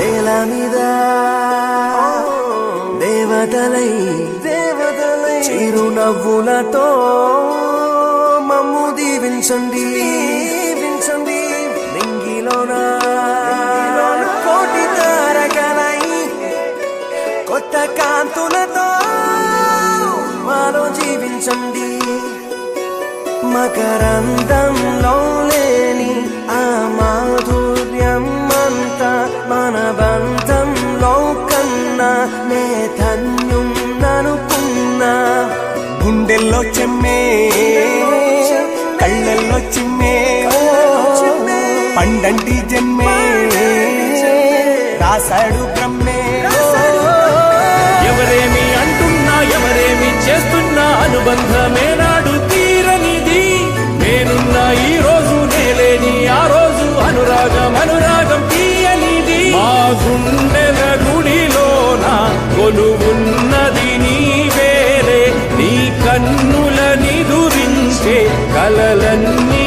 నేల మీద. దేవతలై దేవతలై చిరునవ్వులతో మమ్ము దీవించండి. దీవించండి. నింగిలోన కోటి తారకలై కొత్త కాంతులతో మాలో జీవించండి. మకరందంలో బంధంలో కన్నా నే ధన్యం ననుకున్నా గుండెల్లో చెమ్మే కళ్ళల్లో చిమ్మే పండంటి జన్మే రాశాడు బ్రహ్మే. ఎవరేమి అంటున్నా ఎవరేమి చేస్తున్నా అనుబంధమే నాడు గుండెల గుడిలోన కొలువున్నది నీ వేరే నీ కన్నుల నిదురించే కలలన్నీ